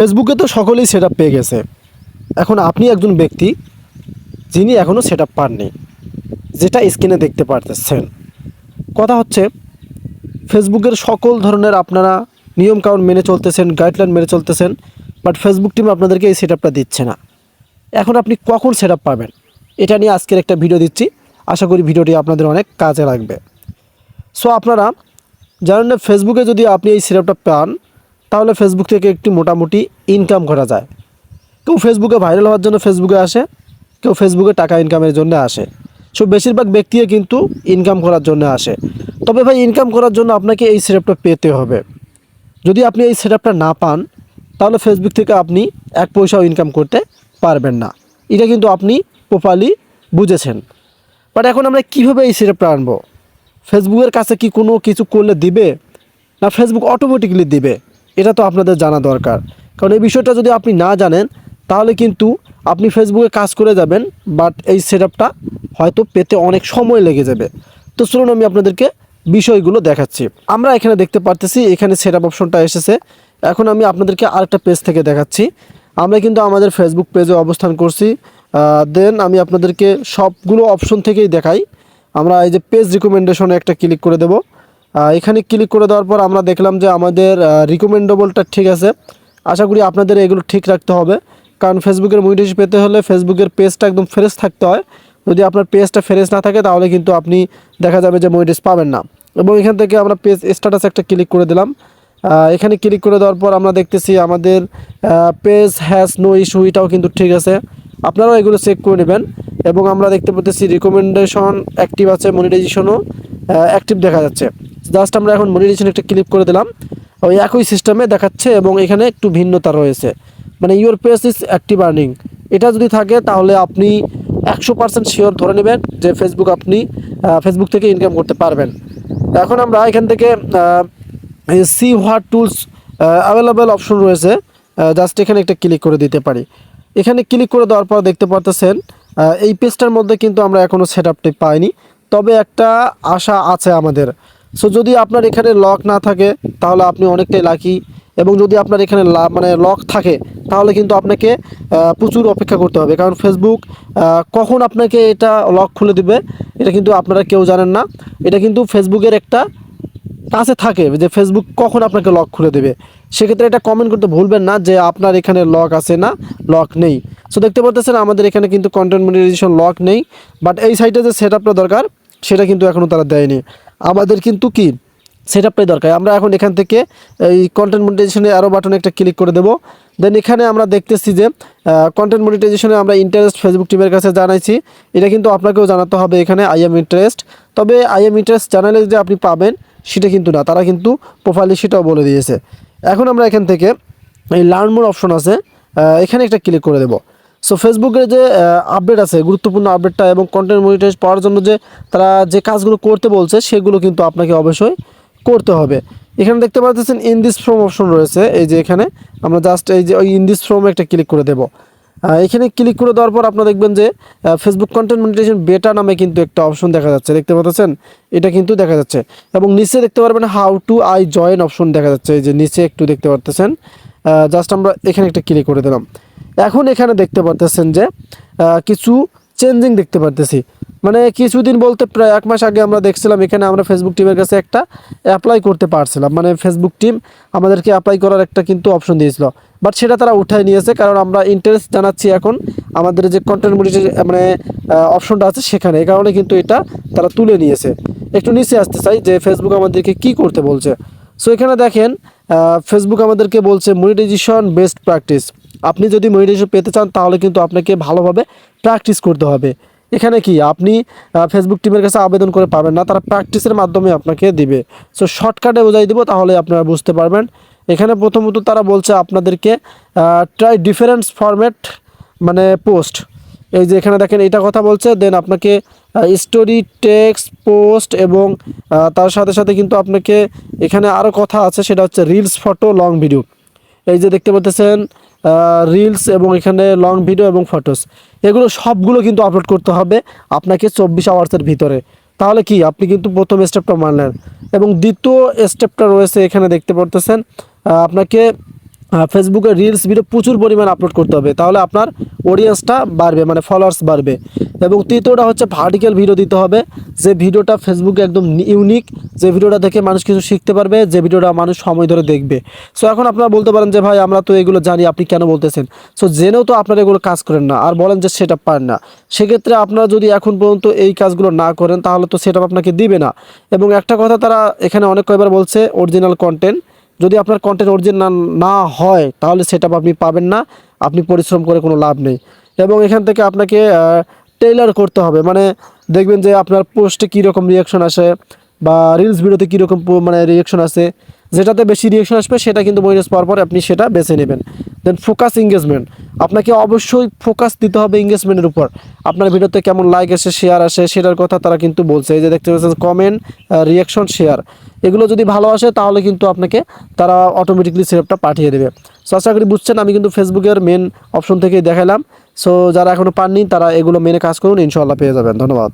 ফেসবুকে তো সকলেই সেট পেয়ে গেছে। এখন আপনি একজন ব্যক্তি, যিনি এখনও সেট আপ পাননি, যেটা স্ক্রিনে দেখতে পারতেছেন। কথা হচ্ছে ফেসবুকের সকল ধরনের আপনারা নিয়মকানুন মেনে চলতেছেন গাইডলাইন মেনে চলতেছেন বাট ফেসবুক টিম আপনাদেরকে এই সেট দিচ্ছে না। এখন আপনি কখন সেট পাবেন? এটা নিয়ে আজকের একটা ভিডিও দিচ্ছি। আশা করি ভিডিওটি আপনাদের অনেক কাজে লাগবে। সো আপনারা জানেন না ফেসবুকে যদি আপনি এই সিরাপটা পান তাহলে ফেসবুক থেকে একটি মোটামুটি ইনকাম করা যায়। কেউ ফেসবুকে ভাইরাল হওয়ার জন্য ফেসবুকে আসে, কেউ ফেসবুকে টাকা ইনকামের জন্য আসে। সো বেশিরভাগ ব্যক্তিও কিন্তু ইনকাম করার জন্য আসে। তবে ভাই ইনকাম করার জন্য আপনাকে এই সিরাপটা পেতে হবে। যদি আপনি এই সেটআপটা না পান, তাহলে ফেসবুক থেকে আপনি এক পয়সাও ইনকাম করতে পারবেন না। এটা কিন্তু আপনি প্রপারলি বুঝেছেন। বাট এখন আমরা কীভাবে এই সেটআপটা আনব? ফেসবুকের কাছে কি কোনো কিছু করলে দিবে? না ফেসবুক অটোমেটিকলি দিবে? এটা তো আপনাদের জানা দরকার। কারণ এই বিষয়টা যদি আপনি না জানেন, তাহলে কিন্তু আপনি ফেসবুকে কাজ করে যাবেন বাট এই সেটআপটা হয়তো পেতে অনেক সময় লেগে যাবে। তো চলুন আমি আপনাদেরকে বিষয়গুলো দেখাচ্ছি। আমরা এখানে দেখতে পারতেছি, এখানে সেটআপ অপশনটা এসেছে। এখন আমি আপনাদেরকে আরেকটা পেজ থেকে দেখাচ্ছি। আমরা কিন্তু আমাদের ফেসবুক পেজে অবস্থান করছি। দেন আমি আপনাদেরকে সবগুলো অপশন থেকেই দেখাই। আমরা এই যে পেজ রিকমেন্ডেশনে একটা ক্লিক করে দেব। এখানে ক্লিক করে দেওয়ার পর আমরা দেখলাম যে আমাদের রিকমেন্ডেবলটা ঠিক আছে। আশা করি আপনাদের এগুলো ঠিক রাখতে হবে। কারণ ফেসবুকের মনিটাইজেশন পেতে হলে ফেসবুকের পেজটা একদম ফ্রেশ থাকতে হয়। যদি আপনার পেজটা ফ্রেশ না থাকে, তাহলে কিন্তু আপনি দেখা যাবে যে মনিটাইজ পাবেন না। এবং এখান থেকে আমরা পেজ স্ট্যাটাস একটা ক্লিক করে দিলাম। এখানে ক্লিক করে দেওয়ার পর আমরা দেখতেছি আমাদের পেজ হ্যাজ নো ইস্যু এটাও কিন্তু ঠিক আছে। আপনারাও এগুলো চেক করে নেবেন। এবং আমরা দেখতে পাচ্ছি রিকমেন্ডেশন অ্যাক্টিভ আছে মনিটাইজেশনও অ্যাক্টিভ দেখা যাচ্ছে। জাস্ট আমরা এখন মনিটাইজেশন একটা ক্লিক করে দিলাম। ওই একই সিস্টেমে দেখাচ্ছে এবং এখানে একটু ভিন্নতা রয়েছে। মানে your page is active earning এটা যদি থাকে, তাহলে আপনি একশো পার্সেন্ট শিওর ধরে নেবেন যে ফেসবুক আপনি ফেসবুক থেকে ইনকাম করতে পারবেন। এখন আমরা এখান থেকে see what tools available option রয়েছে। জাস্ট এখানে একটা ক্লিক করে দিতে পারি। এখানে ক্লিক করে দেওয়ার পর দেখতে পারতেছেন এই পেজটার মধ্যে কিন্তু আমরা এখনও সেট আপটি পাইনি। তবে একটা আশা আছে আমাদের। সো যদি আপনার এখানে লক না থাকে, তাহলে আপনি অনেকটাই লাকি এবং যদি আপনার এখানে মানে লক থাকে, তাহলে কিন্তু আপনাকে প্রচুর অপেক্ষা করতে হবে। কারণ ফেসবুক কখন আপনাকে এটা লক খুলে দিবে, এটা কিন্তু আপনারা কেউ জানেন না। এটা কিন্তু ফেসবুকের একটা কাছে থাকে যে ফেসবুক কখন আপনাকে লক খুলে দেবে। সেক্ষেত্রে এটা কমেন্ট করতে ভুলবেন না যে আপনার এখানে লক আছে না লক নেই। সো দেখতে পাচ্ছেন আমাদের এখানে কিন্তু কন্টেন্ট মনিটাইজেশন লক নেই। বাট এই সাইটে যে সেট দরকার সেটা কিন্তু এখনও তারা দেয়নি। আমাদের কিন্তু কি? সেট আপটাই দরকার। আমরা এখন এখান থেকে এই কন্টেন্ট মনিটাইজেশনে আরও বাটনে একটা ক্লিক করে দেবো। দেন এখানে আমরা দেখতেছি যে কন্টেন্ট মনিটাইজেশনে আমরা ইন্টারেস্ট ফেসবুক টিমের কাছে জানাইছি। এটা কিন্তু আপনাকেও জানাতে হবে এখানে আই এম ইন্টারেস্ট তবে আই এম ইন্টারেস্ট জানালে যে আপনি পাবেন, সেটা কিন্তু না। তারা কিন্তু প্রোফাইলে সেটাও বলে দিয়েছে। এখন আমরা এখান থেকে এই লার্ন মোর অপশন আছে এখানে একটা ক্লিক করে দেবো। সো ফেসবুকের যে আপডেট আছে, গুরুত্বপূর্ণ আপডেটটা এবং কন্টেন্ট মনিটাইজ পাওয়ার জন্য যে, তারা যে কাজগুলো করতে বলছে, সেগুলো কিন্তু আপনাকে অবশ্যই করতে হবে। এখানে দেখতে পাচ্ছেন ইন দিস ফ্রম অপশন রয়েছে, এই যে এখানে। আমরা জাস্ট এই যে, ওই ইন দিস ফ্রম একটা ক্লিক করে দেবো। এখানে ক্লিক করে দেওয়ার পর আপনারা দেখবেন যে ফেসবুক কন্টেন্ট মনিটাইজেশন বেটা নামে কিন্তু একটা অপশন দেখা যাচ্ছে। দেখতে পাচ্ছেন এটা কিন্তু দেখা যাচ্ছে। এবং নিচে দেখতে পারবেন how to I join option দেখা যাচ্ছে। এই যে নিচে একটু দেখতে পারতেছেন। জাস্ট আমরা এখানে একটা ক্লিক করে দিলাম। এখন এখানে দেখতে পারতেছেন যে কিছু চেঞ্জিং দেখতে পারতেছি। মানে কিছুদিন বলতে প্রায় এক মাস আগে আমরা দেখছিলাম এখানে আমরা ফেসবুক টিমের কাছে একটা অ্যাপ্লাই করতে পারছিলাম। মানে ফেসবুক টিম আমাদেরকে অ্যাপ্লাই করার একটা কিন্তু অপশন দিয়েছিল। বাট সেটা তারা উঠাই নিয়েছে কারণ আমরা ইন্টারেস্ট জানাচ্ছি এখন আমাদের যে কন্টেন্ট মনিটাইজ মানে অপশনটা আছে সেখানে। এই কারণে কিন্তু এটা তারা তুলে নিয়েছে। একটু নিচে আসতে চাই যে ফেসবুক আমাদেরকে কি করতে বলছে। সো এখানে দেখেন ফেসবুক আমাদেরকে বলছে মনিটাইজেশন বেস্ট প্র্যাকটিস আপনি যদি মনিটাইজেশন পেতে চান, তাহলে কিন্তু আপনাকে ভালোভাবে প্র্যাকটিস করতে হবে। এখানে কি? আপনি ফেসবুক টিমের কাছে আবেদন করে পাবেন না, তারা প্র্যাকটিসের মাধ্যমে আপনাকে দিবে। সো শর্টকাটে বোঝাই দিব, তাহলে আপনারা বুঝতে পারবেন। এখানে প্রথমত তারা বলছে আপনাদেরকে ট্রাই ডিফারেন্স ফরম্যাট মানে পোস্ট এই যে এখানে দেখেন এটা কথা বলছে দেন আপনাকে স্টোরি টেক্সট পোস্ট এবং তার সাথে সাথে কিন্তু আপনাকে এখানে আরও কথা আছে, সেটা হচ্ছে রিলস ফটো লং ভিডিও এই যে দেখতে পাচ্ছেন রিলস এবং এখানে লং ভিডিও এবং ফটোস এগুলো সবগুলো কিন্তু আপলোড করতে হবে আপনাকে চব্বিশ আওয়ার্সের ভিতরে। তাহলে কি? আপনি কিন্তু প্রথম স্টেপটা মানলেন। এবং দ্বিতীয় স্টেপটা রয়েছে এখানে দেখতে পড়তেছেন আপনাকে ফেসবুকে রিলস ভিডিও প্রচুর পরিমাণ আপলোড করতে হবে। তাহলে আপনার অডিয়েন্সটা বাড়বে মানে ফলোয়ার্স বাড়বে। এবং তৃতীয়টা হচ্ছে ভার্টিক্যাল ভিডিও দিতে হবে। যে ভিডিওটা ফেসবুকে একদম ইউনিক যে ভিডিওটা দেখে মানুষ কিছু শিখতে পারবে, যে ভিডিওটা মানুষ সময় ধরে দেখবে। সো এখন আপনারা বলতে পারেন যে, ভাই, আমরা তো এগুলো জানি, আপনি কেন বলতেছেন? সো জেনেও তো আপনারা এগুলো কাজ করেন না, আর বলেন যে সেটা পারেন না। সেক্ষেত্রে আপনারা যদি এখন পর্যন্ত এই কাজগুলো না করেন, তাহলে তো সেটা আপনাকে দিবে না। এবং একটা কথা তারা এখানে অনেক কয়বার বলছে অরিজিনাল কন্টেন্ট যদি আপনার কন্টেন্ট অরিজিনাল না হয়, তাহলে সেটা আপনি পাবেন না, আপনি পরিশ্রম করে কোনো লাভ নেই। এবং এখান থেকে আপনাকে টেইলার করতে হবে। মানে দেখবেন যে আপনার পোস্টে কীরকম রিয়াকশন আসে বা রিলস ভিডিওতে কীরকম মানে রিয়াকশন আসে। যেটাতে বেশি রিয়াকশন আসবে, সেটা কিন্তু মাইনাস পাওয়ার পর আপনি সেটা বেছে নেবেন। দেন ফোকাস এঙ্গেজমেন্ট আপনাকে অবশ্যই ফোকাস দিতে হবে এঙ্গেজমেন্টের উপর। আপনার ভিডিওতে কেমন লাইক আসে শেয়ার আসে, সেটার কথা তারা কিন্তু বলছে। এই যে দেখতে পাচ্ছেন কমেন্ট রিয়াকশন শেয়ার এগুলো যদি ভালো আসে, তাহলে কিন্তু আপনাকে তারা অটোমেটিকলি সেটআপটা পাঠিয়ে দেবে। সো আশা করি বুঝছেন, আমি কিন্তু ফেসবুকের মেন অপশন থেকেই দেখালাম। সো যারা এখনও পাননি, তারা এগুলো মেনে কাজ করুন ইনশাল্লাহ পেয়ে যাবেন। ধন্যবাদ।